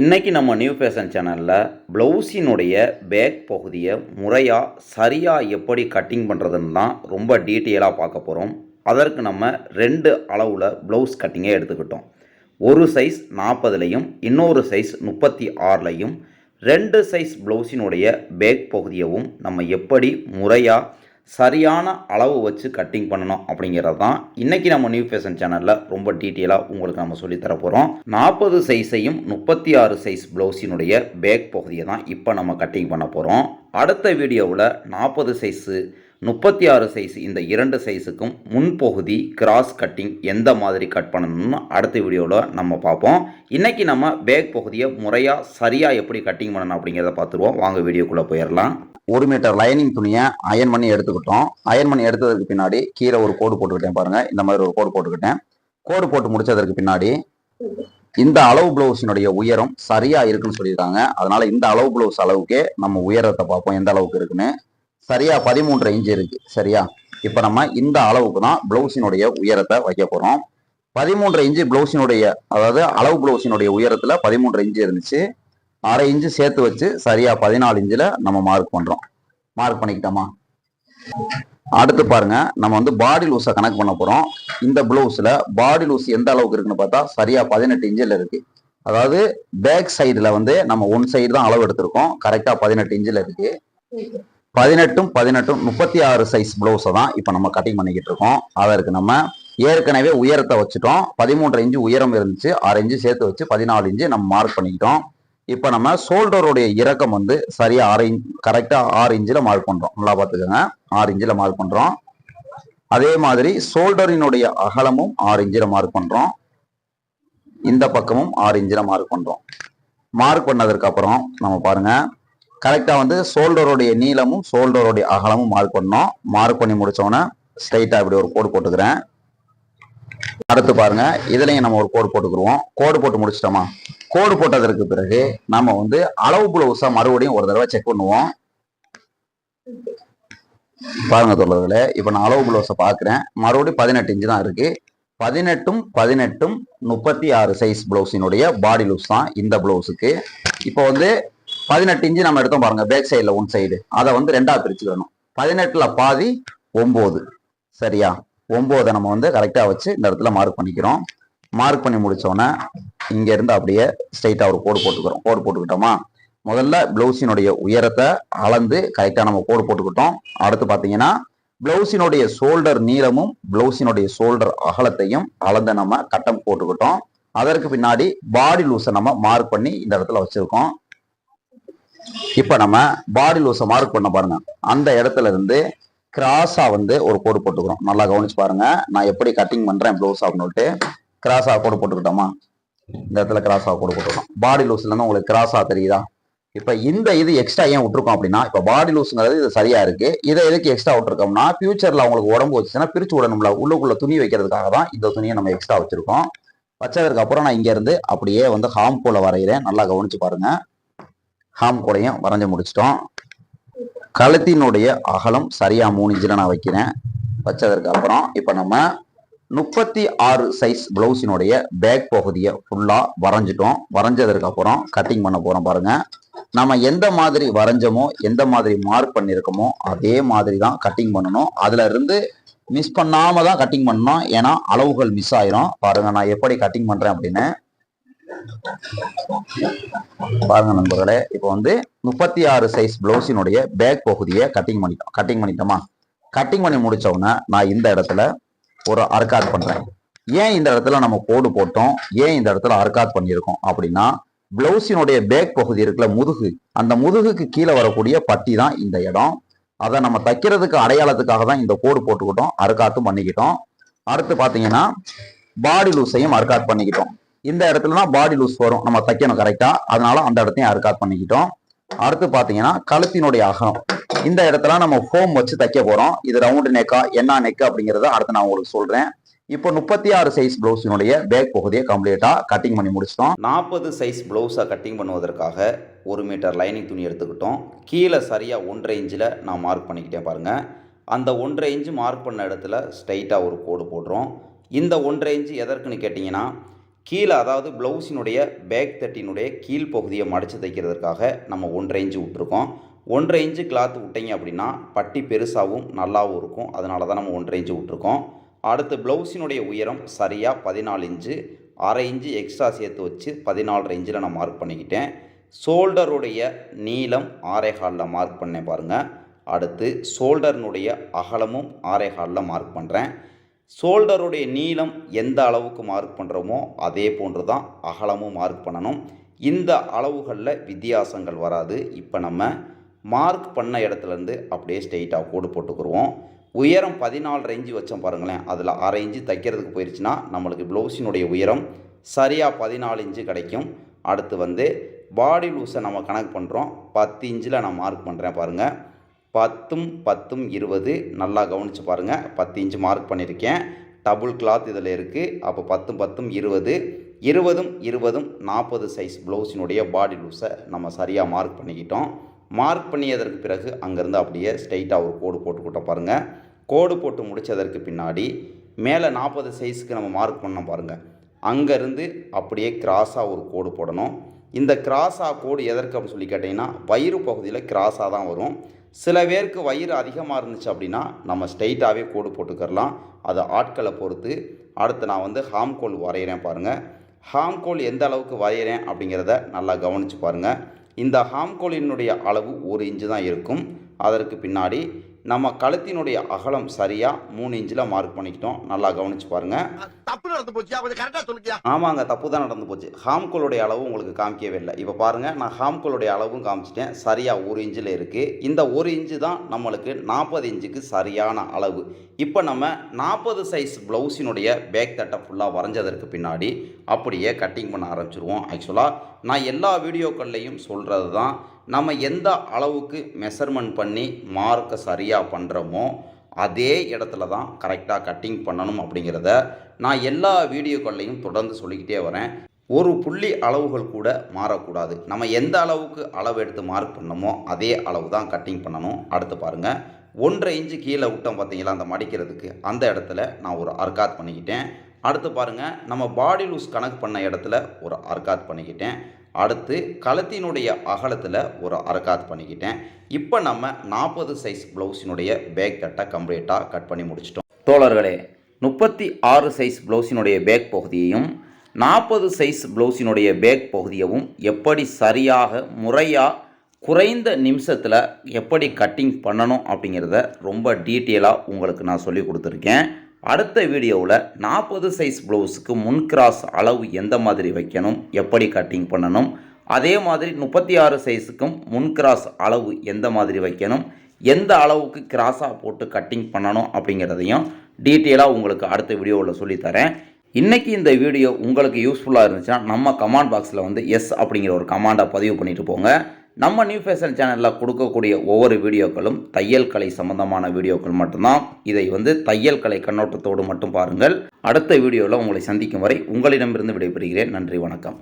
இன்றைக்கி நம்ம new fashion சேனலில் ப்ளவுஸினுடைய பேக் பகுதியை முறையாக சரியாக எப்படி கட்டிங் பண்ணுறதுன்னு தான் ரொம்ப டீட்டெயிலாக பார்க்க போகிறோம் அதற்கு நம்ம ரெண்டு அளவில் ப்ளவுஸ் கட்டிங்கை எடுத்துக்கிட்டோம். ஒரு சைஸ் நாற்பதுலையும் இன்னொரு சைஸ் முப்பத்தி ஆறுலையும் ரெண்டு சைஸ் ப்ளவுஸினுடைய பேக் பகுதியவும் நம்ம எப்படி முறையாக சரியான அளவு வச்சு கட்டிங் பண்ணணும் அப்படிங்கிறது தான் இன்றைக்கி நம்ம நியூ ஃபேஷன் சேனலில் ரொம்ப டீட்டெயிலாக உங்களுக்கு நம்ம சொல்லித்தர போகிறோம் நாற்பது சைஸையும் முப்பத்தி ஆறு சைஸ் ப்ளவுஸினுடைய பேக் பகுதியை தான் இப்போ நம்ம கட்டிங் பண்ண போகிறோம் அடுத்த வீடியோவில் நாற்பது சைஸு முப்பத்தி ஆறு சைஸ் இந்த இரண்டு சைஸுக்கும் முன்பகுதி கிராஸ் கட்டிங் எந்த மாதிரி கட் பண்ணணும்னு அடுத்த வீடியோவில் நம்ம பார்ப்போம். இன்றைக்கி நம்ம பேக் பகுதியை முறையாக சரியாக எப்படி கட்டிங் பண்ணணும் அப்படிங்கிறத பார்த்துருவோம். வாங்க வீடியோக்குள்ளே போயிடலாம். ஒரு மீட்டர் லைனிங் துணியை அயன் பண்ணி எடுத்துக்கிட்டோம். அயன் பண்ணி எடுத்ததுக்கு பின்னாடி கீழே ஒரு கோடு போட்டுக்கிட்டேன் பாருங்க. இந்த மாதிரி ஒரு கோடு போட்டுக்கிட்டேன். கோடு போட்டு முடிச்சதற்கு பின்னாடி இந்த அளவு பிளவுஸினுடைய உயரம் சரியா இருக்குன்னு சொல்லியிருக்காங்க. அதனால இந்த அளவு பிளவுஸ் அளவுக்கே நம்ம உயரத்தை பார்ப்போம். எந்த அளவுக்கு இருக்குன்னு. சரியா பதிமூன்று இன்ச் இருக்கு. சரியா? இப்போ நம்ம இந்த அளவுக்கு தான் பிளவுஸினுடைய உயரத்தை வைக்க போறோம். பதிமூன்று இன்ச்சு பிளவுஸினுடைய அதாவது அளவு பிளவுஸினுடைய உயரத்துல பதிமூன்று இன்ச்சு இருந்துச்சு. அரை இன்ச்சு சேர்த்து வச்சு சரியா பதினாலு இன்ச்சில் நம்ம மார்க் பண்றோம். மார்க் பண்ணிக்கிட்டோமா? அடுத்து பாருங்க நம்ம வந்து பாடி லூஸை கணக்கு பண்ண போறோம். இந்த பிளவுஸ்ல பாடி லூஸ் எந்த அளவுக்கு இருக்குன்னு பார்த்தா சரியா பதினெட்டு இன்ச்சில் இருக்கு. அதாவது பேக் சைடுல வந்து நம்ம ஒன் சைடு தான் அளவு எடுத்திருக்கோம். கரெக்டா பதினெட்டு இன்ச்சில் இருக்கு. பதினெட்டும் பதினெட்டும் முப்பத்தி ஆறு சைஸ் பிளவுஸை தான் இப்போ நம்ம கட்டிங் பண்ணிக்கிட்டு இருக்கோம். அதற்கு நம்ம ஏற்கனவே உயரத்தை வச்சுட்டோம். பதிமூன்று இன்ச்சு உயரம் இருந்துச்சு. ஆறு இன்ச்சு சேர்த்து வச்சு பதினாலு இன்ச்சு நம்ம மார்க் பண்ணிக்கிட்டோம். இப்போ நம்ம ஷோல்டருடைய இறக்கம் வந்து சரியா ஆறு இன்ச் கரெக்டா ஆறு இன்ச்சில் மார்க் பண்றோம். நல்லா பார்த்துக்கோங்க. ஆறு இன்ச்சில் மார்க் பண்றோம். அதே மாதிரி ஷோல்டரினுடைய அகலமும் ஆறு இன்ச்சில் மார்க் பண்றோம். இந்த பக்கமும் ஆறு இன்ச்சில் மார்க் பண்றோம். மார்க் பண்ணதற்கு அப்புறம் நம்ம பாருங்க. கரெக்டா வந்து ஷோல்டருடைய நீளமும் ஷோல்டருடைய அகலமும் மார்க் பண்ணோம். மார்க் பண்ணி முடிச்சோன்னே ஸ்ட்ரைட்டா இப்படி ஒரு கோடு போட்டுக்கிறேன். அடுத்து பாருங்க. இதுலயும் நம்ம ஒரு கோடு போட்டுக்கிருவோம். கோடு போட்டு முடிச்சிட்டோமா? கோடு போட்டதற்கு பிறகு நாம வந்து அளவு பிளவுஸா மறுபடியும் ஒரு தடவை செக் பண்ணுவோம். பாருங்க தொழில்களே இப்போ நான் அளவு பிளவுஸை பார்க்குறேன். மறுபடியும் பதினெட்டு இன்ச்சு தான் இருக்கு. பதினெட்டும் பதினெட்டும் முப்பத்தி ஆறு சைஸ் பிளவுஸினுடைய பாடி லூஸ் தான் இந்த பிளவுஸுக்கு இப்போ வந்து பதினெட்டு இன்ச்சு நம்ம எடுத்தோம் பாருங்க பேக் சைடில் ஒன் சைடு அதை வந்து ரெண்டாக பிரிச்சுக்கணும். பதினெட்டில் பாதி ஒம்பது. சரியா? ஒம்போதை நம்ம வந்து கரெக்டாக வச்சு இந்த இடத்துல மார்க் பண்ணிக்கிறோம். மார்க் பண்ணி முடித்தோன்னே இங்க இருந்து அப்படியே ஸ்ட்ரைட்டாக ஒரு கோடு போட்டுக்கிறோம். கோடு போட்டுக்கிட்டோமா? முதல்ல பிளவுஸினுடைய உயரத்தை அளந்து கரெக்டாக நம்ம கோடு போட்டுக்கிட்டோம். அடுத்து பார்த்தீங்கன்னா பிளவுஸினுடைய ஷோல்டர் நீளமும் பிளவுஸினுடைய ஷோல்டர் அகலத்தையும் அளந்து நம்ம கட்டம் போட்டுக்கிட்டோம். அதற்கு பின்னாடி பாடி லூஸை நம்ம மார்க் பண்ணி இந்த இடத்துல வச்சிருக்கோம். இப்போ நம்ம பாடி லூஸை மார்க் பண்ண பாருங்க. அந்த இடத்துல இருந்து கிராஸா வந்து ஒரு கோடு போட்டுக்கிறோம். நல்லா கவனிச்சு பாருங்க. நான் எப்படி கட்டிங் பண்றேன் ப்ளவுஸ் அப்படின்னுட்டு கிராஸா கோடு போட்டுக்கிட்டோமா? இந்த இடத்துல கிராஸாக கோடு போட்டுக்கிறோம் பாடி லூஸ்ல இருந்து உங்களுக்கு கிராஸாக தெரியுதா? இப்ப இந்த இது எக்ஸ்ட்ரா ஏன் விட்டுருக்கோம் அப்படின்னா இப்ப பாடி லூஸ்ங்கிறது இது சரியா இருக்கு. இதை எதுக்கு எக்ஸ்ட்ரா விட்டுருக்கோம்னா ஃபியூச்சர்ல அவங்களுக்கு உடம்பு வச்சுன்னா பிரிச்சு விடணும்ல. உள்ளுக்குள்ள துணி வைக்கிறதுக்காக தான் இந்த துணியை நம்ம எக்ஸ்ட்ரா வச்சிருக்கோம். வச்சதுக்கு அப்புறம் நான் இங்க இருந்து அப்படியே வந்து ஹாம் கூட வரைகிறேன். நல்லா கவனிச்சு பாருங்க. ஹாம் கோலையும் வரைஞ்சு முடிச்சிட்டோம். கழுத்தினுடைய அகலம் சரியா மூணு இன்ச்சில் நான் வைக்கிறேன். வச்சதற்கு அப்புறம் இப்போ நம்ம முப்பத்தி ஆறு சைஸ் பிளவுஸினுடைய பேக் பகுதியை ஃபுல்லாக வரைஞ்சிட்டோம். வரைஞ்சதுக்கப்புறம் அப்புறம் கட்டிங் பண்ண போகிறோம் பாருங்க. நம்ம எந்த மாதிரி வரைஞ்சோமோ எந்த மாதிரி மார்க் பண்ணியிருக்கோமோ அதே மாதிரி தான் கட்டிங் பண்ணணும். அதில் இருந்து மிஸ் பண்ணாமல் தான் கட்டிங் பண்ணணும். ஏன்னா அளவுகள் மிஸ் ஆயிரும். பாருங்க நான் எப்படி கட்டிங் பண்ணுறேன் அப்படின்னு. பாருங்க நண்பர்களே இப்போ வந்து முப்பத்தி ஆறு சைஸ் பிளவுஸினுடைய பேக் பகுதியை கட்டிங் பண்ணிட்டோம். கட்டிங் பண்ணிட்டோமா? கட்டிங் பண்ணி முடிச்ச உடனே நான் இந்த இடத்துல ஒரு அர்க்காத் பண்ணுறேன் ஏன் இந்த இடத்துல நம்ம கோடு போட்டோம்? ஏன் இந்த இடத்துல அர்க்காத் பண்ணியிருக்கோம்? அப்படின்னா பிளவுஸினுடைய பேக் பகுதி இருக்குல்ல முதுகு. அந்த முதுகுக்கு கீழே வரக்கூடிய பட்டி தான் இந்த இடம். அதை நம்ம தைக்கிறதுக்கு அடையாளத்துக்காக தான் இந்த கோடு போட்டுக்கிட்டோம் அர்க்காத்தும் பண்ணிக்கிட்டோம். அடுத்து பார்த்தீங்கன்னா பாடி லூஸையும் அர்க்காத் பண்ணிக்கிட்டோம். இந்த இடத்துல தான் பாடி லூஸ் வரும். நம்ம தைக்கணும் கரெக்டாக அதனால அந்த இடத்தையும் அர்க்காத் பண்ணிக்கிட்டோம். அடுத்து பார்த்தீங்கன்னா கழுத்தினுடைய அகலம். இந்த இடத்துல நம்ம ஃபோம் வச்சு தைக்க போறோம். இது ரவுண்டு நெக்கா என்ன நெக் அப்படிங்கறத அடுத்து நான் உங்களுக்கு சொல்றேன். இப்போ முப்பத்தி ஆறு சைஸ் பிளவுஸினுடைய பேக் பகுதியை கம்ப்ளீட்டா கட்டிங் பண்ணி முடிச்சிட்டோம். நாற்பது சைஸ் ப்ளவுஸை கட்டிங் பண்ணுவதற்காக ஒரு மீட்டர் லைனிங் துணி எடுத்துக்கிட்டோம். கீழே சரியாக ஒன்றரை இன்ச்சில் நான் மார்க் பண்ணிக்கிட்டேன் பாருங்கள் அந்த ஒன்றரை இன்ச்சு மார்க் பண்ண இடத்துல ஸ்ட்ரைட்டாக ஒரு கோடு போடுறோம். இந்த ஒன்றரை இன்ச்சு எதற்குன்னு கேட்டிங்கன்னா கீழே அதாவது ப்ளவுஸினுடைய பேக் தட்டினுடைய கீழ் பகுதியை மடித்து தைக்கிறதுக்காக நம்ம ஒன்றரை இன்ச்சு விட்ருக்கோம் ஒன்றரை இன்ச்சு கிளாத் விட்டீங்க அப்படின்னா பட்டி பெருசாகவும் நல்லாவும் இருக்கும். அதனால தான் நம்ம ஒன்றரை இன்ச்சு விட்ருக்கோம் அடுத்து ப்ளவுஸினுடைய உயரம் சரியாக பதினாலு இன்ச்சு அரை இன்ச்சு எக்ஸ்ட்ரா சேர்த்து வச்சு பதினாலரை இன்ச்சில் நான் மார்க் பண்ணிக்கிட்டேன். ஷோல்டருடைய நீளம் ஆறே மார்க் பண்ணேன் பாருங்கள் அடுத்து ஷோல்டர்னுடைய அகலமும் ஆறே மார்க் பண்ணுறேன் ஷோல்டருடைய நீளம் எந்த அளவுக்கு மார்க் பண்ணுறோமோ அதே போன்று தான் அகலமும் மார்க் பண்ணணும். இந்த அளவுகளில் வித்தியாசங்கள் வராது. இப்போ நம்ம மார்க் பண்ண இடத்துலேருந்து அப்படியே ஸ்ட்ரெயிட்டாக கோடு போட்டுக்குருவோம். உயரம் பதினாலு ரேஞ்சு வச்சோம் பாருங்களேன். அதில் அரை இன்ச்சு தைக்கிறதுக்கு போயிடுச்சுன்னா நம்மளுக்கு ப்ளவுஸினுடைய உயரம் சரியாக பதினாலு இன்ச்சு கிடைக்கும். அடுத்து வந்து பாடி லூஸை நம்ம கணக்கு பண்ணுறோம் பத்து இன்ச்சில் நான் மார்க் பண்ணுறேன் பாருங்கள் பத்தும் பத்தும் இருபது. நல்லா கவனித்து பாருங்கள் பத்து இன்ச்சு மார்க் பண்ணியிருக்கேன் டபுள் கிளாத் இதில் இருக்குது அப்போ பத்தும் பத்தும் இருபது. இருபதும் இருபதும் நாற்பது சைஸ் ப்ளவுஸினுடைய பாடி லூஸை நம்ம சரியாக மார்க் பண்ணிக்கிட்டோம். மார்க் பண்ணியதற்கு பிறகு அங்கேருந்து அப்படியே ஸ்ட்ரைட்டாக ஒரு கோடு போட்டுக்கிட்டோம் பாருங்கள் கோடு போட்டு முடித்ததற்கு பின்னாடி மேலே நாற்பது சைஸுக்கு நம்ம மார்க் பண்ணோம் பாருங்கள் அங்கேருந்து அப்படியே கிராஸாக ஒரு கோடு போடணும். இந்த கிராஸாக கோடு எதற்கு அப்படின்னு சொல்லி கேட்டிங்கன்னா வயிறு பகுதியில் கிராஸாக தான் வரும். சில பேருக்கு வயிறு அதிகமாக இருந்துச்சு அப்படின்னா நம்ம ஸ்ட்ரைட்டாகவே கோடு போட்டுக்கிறலாம். அது ஆட்களை பொறுத்து. அடுத்து நான் வந்து ஹாம்கோல் வரைகிறேன் பாருங்கள் ஹாம்கோல் எந்த அளவுக்கு வரைகிறேன் அப்படிங்கிறத நல்லா கவனித்து பாருங்கள் இந்த ஹாம்கோலினுடைய அளவு ஒரு இன்ச்சு தான் இருக்கும். அதற்கு பின்னாடி நம்ம கழுத்தினுடைய அகலம் சரியாக மூணு இன்ச்சில் மார்க் பண்ணிக்கிட்டோம். நல்லா கவனித்து பாருங்கள் தப்பு நடந்து போச்சியா கொஞ்சம் கரெக்டா சொல்லுக்கியா ஆமாங்க தப்பு தான் நடந்து போச்சு. ஹாம்கோலுடைய அளவு உங்களுக்கு காமிக்கவே இல்லை. இப்போ பாருங்கள் நான் ஹாம்கோலுடைய அளவும் காமிச்சிட்டேன். சரியாக ஒரு இன்ச்சில் இருக்குது இந்த ஒரு இன்ச்சு தான் நம்மளுக்கு நாற்பது இன்ச்சுக்கு சரியான அளவு. இப்போ நம்ம நாற்பது சைஸ் ப்ளவுஸினுடைய பேக் தட்டை ஃபுல்லாக வரைஞ்சதற்கு பின்னாடி அப்படியே கட்டிங் பண்ண ஆரம்பிச்சிருவோம். ஆக்சுவலாக நான் எல்லா வீடியோக்கள்லையும் சொல்கிறது தான் நம்ம எந்த அளவுக்கு மெஷர்மெண்ட் பண்ணி மார்க்கை சரியாக பண்ணுறோமோ அதே இடத்துல தான் கரெக்டாக கட்டிங் பண்ணணும் அப்படிங்கிறத நான் எல்லா வீடியோக்கள்லையும் தொடர்ந்து சொல்லிக்கிட்டே வரேன். ஒரு புள்ளி அளவுகள் கூட மாறக்கூடாது. நம்ம எந்த அளவுக்கு அளவு எடுத்து மார்க் பண்ணமோ அதே அளவு தான் கட்டிங் பண்ணணும். அடுத்து பாருங்கள் ஒன்றரை இன்ச்சு கீழே விட்டோம் பார்த்தீங்களா? அந்த மடிக்கிறதுக்கு அந்த இடத்துல நான் ஒரு அர்காத் பண்ணிக்கிட்டேன். அடுத்து பாருங்கள் நம்ம பாடி லூஸ் கணக்கு பண்ண இடத்துல ஒரு அர்காத் பண்ணிக்கிட்டேன். அடுத்து கழுத்தினுடைய அகலத்தில் ஒரு அரக்காத் பண்ணிக்கிட்டேன். இப்போ நம்ம நாற்பது சைஸ் ப்ளவுஸினுடைய பேக் தட்டை கம்ப்ளீட்டாக கட் பண்ணி முடிச்சிட்டோம். தோழர்களே முப்பத்தி ஆறு சைஸ் ப்ளவுஸினுடைய பேக் பகுதியையும் நாற்பது சைஸ் ப்ளவுஸினுடைய பேக் பகுதியவும் எப்படி சரியாக முறையாக குறைந்த நிமிஷத்தில் எப்படி கட்டிங் பண்ணணும் அப்படிங்கிறத ரொம்ப டீட்டெயிலாக உங்களுக்கு நான் சொல்லி கொடுத்துருக்கேன். அடுத்த வீடியோவில் நாற்பது சைஸ் ப்ளவுஸுக்கு முன் கிராஸ் அளவு எந்த மாதிரி வைக்கணும் எப்படி கட்டிங் பண்ணணும் அதே மாதிரி முப்பத்தி ஆறு சைஸுக்கும் முன் கிராஸ் அளவு எந்த மாதிரி வைக்கணும் எந்த அளவுக்கு கிராஸாக போட்டு கட்டிங் பண்ணணும் அப்படிங்கிறதையும் டீட்டெயிலாக உங்களுக்கு அடுத்த வீடியோவில் சொல்லித்தரேன். இன்றைக்கி இந்த வீடியோ உங்களுக்கு யூஸ்ஃபுல்லாக இருந்துச்சுன்னா நம்ம கமெண்ட் பாக்ஸில் வந்து எஸ் அப்படிங்கிற ஒரு கமாண்டை பதிவு பண்ணிட்டு போங்க. நம்ம நியூ ஃபேஷன் சேனலில் கொடுக்கக்கூடிய ஒவ்வொரு வீடியோக்களும் தையல் கலை சம்பந்தமான வீடியோக்கள் மட்டும்தான். இதை வந்து தையல் கலை கண்ணோட்டத்தோடு மட்டும் பாருங்கள். அடுத்த வீடியோவில் உங்களை சந்திக்கும் வரை உங்களிடமிருந்து விடைபெறுகிறேன். நன்றி வணக்கம்.